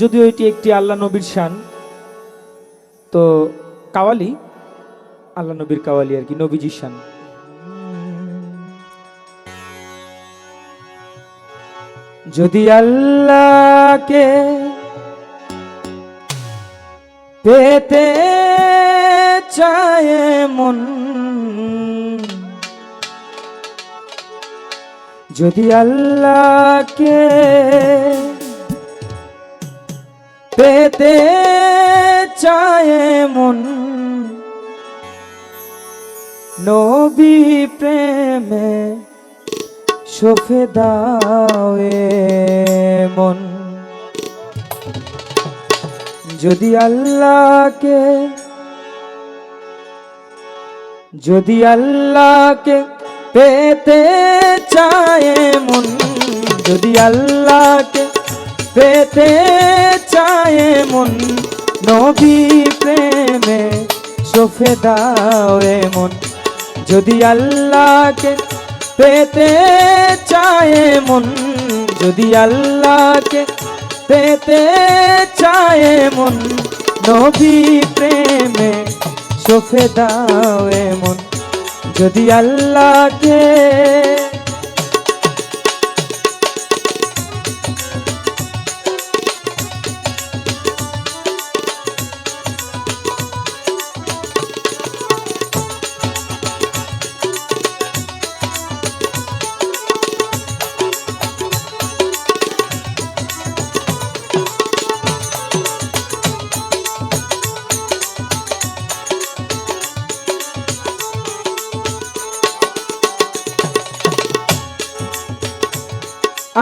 যদিও এটি একটি আল্লাহ নবীর শান, তো কাওয়ালি, আল্লাহ নবীর কাওয়ালি আর কি, নবীজির শান। যদি আল্লাহকে পেতে চায় মন যদি আল্লাহকে পেতে চায় মন নবী প্রেমে সফে দাওয়ে মন যদি আল্লাহকে যদি আল্লাহকে পেতে মন যদি আল্লাহকে পেতে চায় মন, নবী প্রেমে সফে দাওয়ে মন। যদি আল্লাহকে পেতে চায় মন, যদি আল্লাহকে পেতে চায় মন, নবী প্রেমে সফে দাওয়ে মন। যদি আল্লাহকে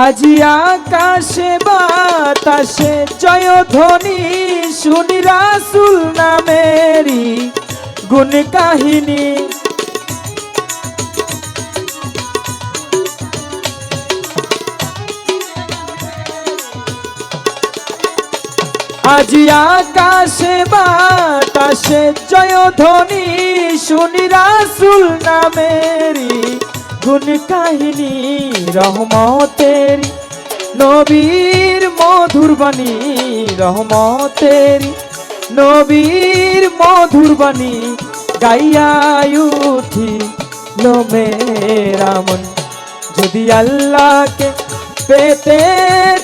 আজি আকাশে বাতাসে জয়ধ্বনি শুনি রাসুল নামেরি গুণ কাহিনী। আজি আকাশে বাতাসে জয়ধ্বনি শুনি রাসুল নামেরি গুণ কাহিনী, রহমতের, নবীর মধুর বাণী, রহমতের, নবীর মধুর বাণী গাইয়ায়ুথি লোমে রামন। যদি আল্লাহকে পেতে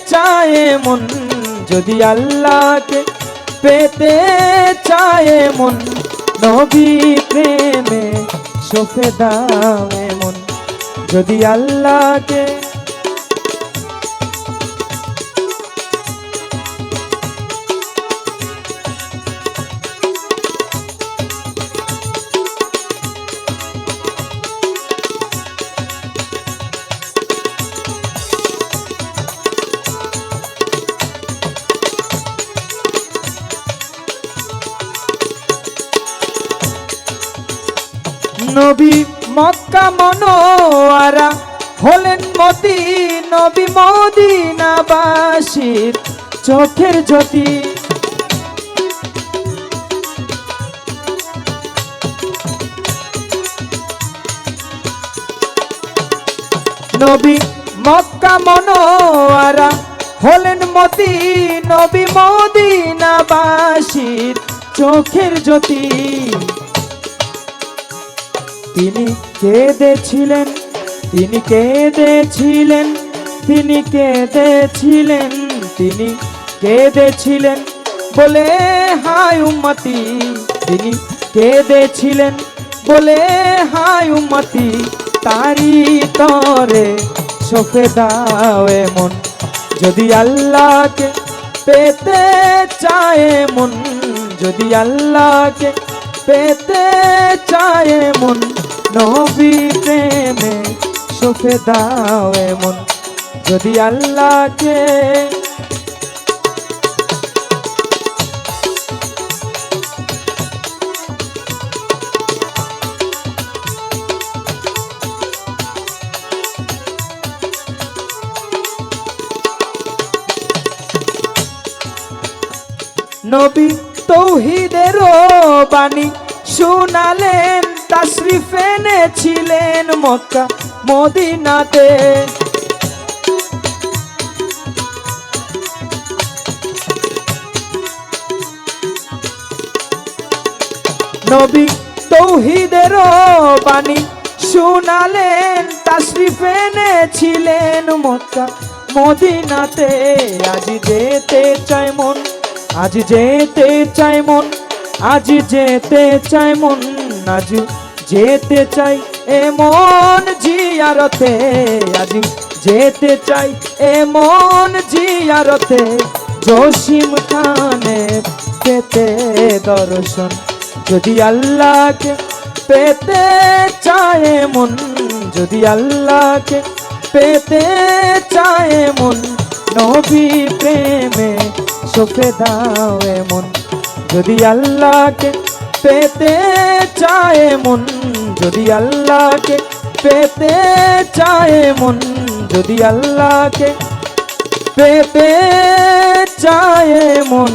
চায় মন, যদি আল্লাহকে পেতে চায় মন নবী প্রেমে সফে দামে মন। যদি আল্লাহকে নবী মক্কা মনোয়ারা হলেন মতি নবী মদিনাবাসীর চোখের জ্যোতি। নবী মক্কা মনোয়ারা হলেন মতি নবী মদিনাবাসীর চোখের জ্যোতি। তিনি কেঁদেছিলেন তিনি কেঁদেছিলেন তিনি কেঁদেছিলেন তিনি কেঁদেছিলেন। বলে, হায় উম্মতি। তিনি কেঁদেছিলেন, বলে, হায় উম্মতি। তারি তরে সফে দাও এমন। যদি আল্লাহকে পেতে চায় মন যদি আল্লাহকে পেতে চায় মন নবী প্রেমে সুখে দাও এমন। যদি আল্লাহকে নবী তৌহিদের বাণী শুনালেন, তাশরিফ এনেছিলেন মক্কা, মদিনাতে। নবী তৌহিদের বাণী শুনালেন, তাশরিফ এনেছিলেন মক্কা, মদিনাতে। আজ যেতে চাই মন আজ যেতে চাই মন, আজ যেতে চাই মন, আজ যেতে চাই এমন জিয়ারতে, আজ যেতে চাই এমন জিয়ারতে। জসিম খানে পেতে দর্শন, যদি আল্লাহকে পেতে চায় মন, যদি আল্লাহকে পেতে চায় মন, নবী প্রেমে সফে দাও মন যদি আল্লাহকে পেতে চায় মন যদি আল্লাহকে পেতে চায় মন যদি আল্লাহকে পেতে চায় মন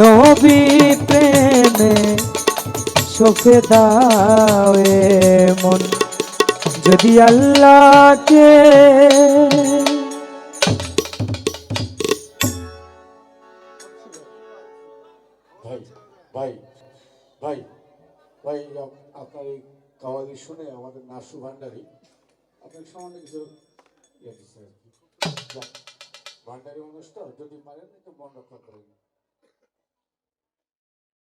নবী প্রেমে সফে দাওয়ে মন যদি আল্লাহকে আপনার এই কাওয়ালি শুনে আমাদের নাসু ভান্ডারি, আপনার সামান্য কিছু ইয়ে দিচ্ছে আর কি। ভান্ডারি মানুষ তো যদি মারেন, একটু বন্ধ করেন